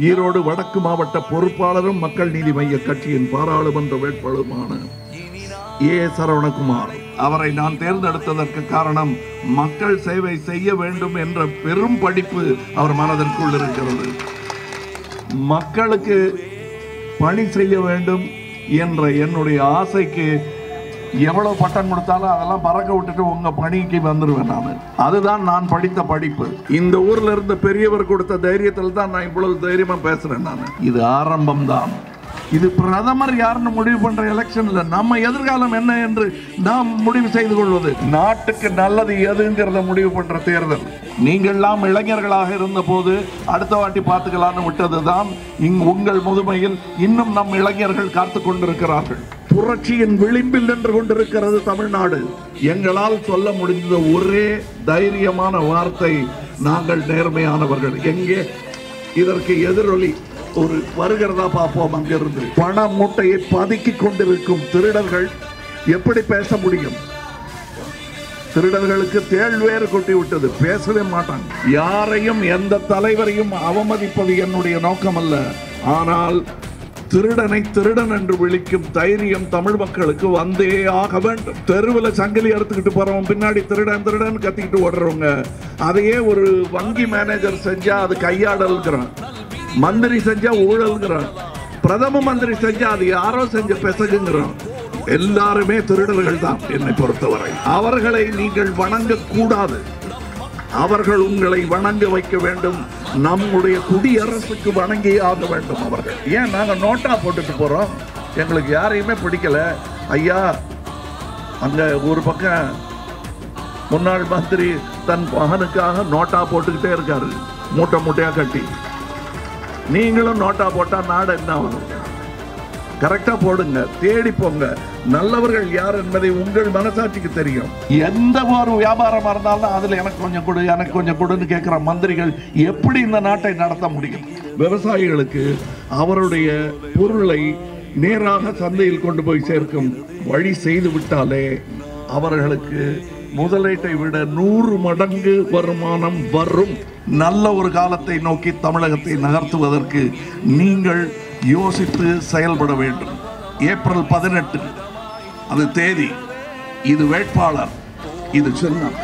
ஈரோடு வடக்கு மாவட்ட பொறுப்பாளரும் மக்கள் நீதி மைய கட்சியின் பாராளுமன்ற வேட்பாளருமான ஏ சரவணகுமார். அவரை நான் தேர்ந்தெடுத்ததற்கு காரணம் மக்கள் சேவை செய்ய வேண்டும் என்ற பெரும் படிப்பு அவர் மனதிற்குள் இருக்கிறது. மக்களுக்கு பணி செய்ய வேண்டும் என்ற என்னுடைய ஆசைக்கு எவ்வளவு பட்டம் கொடுத்தாலும் அதெல்லாம் பறக்க விட்டுட்டு உங்க பணிக்கு வந்துடுவேன் நான். அதுதான் நான் படித்த படிப்பு. இந்த ஊர்ல இருந்த பெரியவர் கொடுத்த தைரியத்தில் தான் நான் இவ்வளவு தைரியமா பேசுறேன் நான். இது ஆரம்பம் தான் இது பிரதமர் யாருன்னு முடிவு பண்ற எலெக்ஷன்ல நம்ம எதிர்காலம் என்ன என்று நாம் முடிவு செய்து கொள்வது. நாட்டுக்கு நல்லது எதுங்கிறத முடிவு பண்ற தேர்தல். நீங்கள்லாம் இளைஞர்களாக இருந்த போது அடுத்த வாட்டி பார்த்துக்கலான்னு விட்டதுதான் இங் உங்கள் முதுமையில் இன்னும் நம் இளைஞர்கள் காத்து கொண்டிருக்கிறார்கள் புரட்சியின் விளிம்பில் நின்று கொண்டிருக்கிறது தமிழ்நாடு. எங்களால் சொல்ல முடிந்த ஒரே தைரியமான வார்த்தை நாங்கள் நேர்மையானவர்கள். எங்கே? இதற்கு எதிரொலி ஒரு வருகிறதா பார்ப்போம் அங்கிருந்து. பண மூட்டையை கொண்டு கொண்டிருக்கும் திருடர்கள் எப்படி பேச முடியும்? திருடர்களுக்கு தேள் வேறு கொட்டி விட்டது பேசவே மாட்டாங்க. யாரையும் எந்த தலைவரையும் அவமதிப்பது என்னுடைய நோக்கம் அல்ல ஆனால் திருடனை திருடன் என்று விழிக்கும் தைரியம் தமிழ் மக்களுக்கு வந்தே ஆக வேண்டும். தெருவில் சங்கிலி எடுத்துக்கிட்டு போறவன் பின்னாடி திருடன் திருடன் கத்திக்கிட்டு ஓடுறவங்க அதையே ஒரு வங்கி மேனேஜர் செஞ்சா அது கையாடல்கிறான் மந்திரி செஞ்சா ஊழல்கிறான் பிரதம மந்திரி செஞ்சா அது யாரோ செஞ்ச பெசகுங்கிறான். எல்லாருமே திருடர்கள் தான் என்னை பொறுத்தவரை. அவர்களை நீங்கள் வணங்க கூடாது அவர்கள் உங்களை வணங்க வைக்க வேண்டும். நம்முடைய குடியரசுக்கு வணங்கி ஆக வேண்டும் அவர்கள். ஏன் நாங்கள் நோட்டா போட்டுட்டு போகிறோம் எங்களுக்கு யாரையுமே பிடிக்கல. ஐயா அங்கே ஒரு பக்கம் முன்னாள் மந்திரி தன் மகனுக்காக நோட்டா போட்டுக்கிட்டே இருக்காரு. மூட்டை மூட்டையாக கட்டி. நீங்களும் நோட்டா போட்டால் நாடு என்ன ஆகும் கரெக்டா போடுங்க தேடி போங்க. நல்லவர்கள் யார் என்பதை உங்கள் மனசாட்சிக்கு தெரியும். எந்த ஒரு வியாபாரமா இருந்தாலும் அதுல எனக்கு கொஞ்சம் கொடு எனக்கு கொஞ்சம் கொடுன்னு கேட்கிற மந்திரிகள் எப்படி இந்த நாட்டை நடத்த முடியும்? விவசாயிகளுக்கு அவருடைய பொருளை நேராக சந்தையில் கொண்டு போய் சேர்க்கும் வழி செய்து விட்டாலே அவர்களுக்கு முதலீட்டை விட நூறு மடங்கு வருமானம் வரும். நல்ல ஒரு காலத்தை நோக்கி தமிழகத்தை நகர்த்துவதற்கு நீங்கள் யோசித்து செயல்பட வேண்டும். ஏப்ரல் பதினெட்டு அது தேதி. இது வேட்பாளர் இது சின்னம்.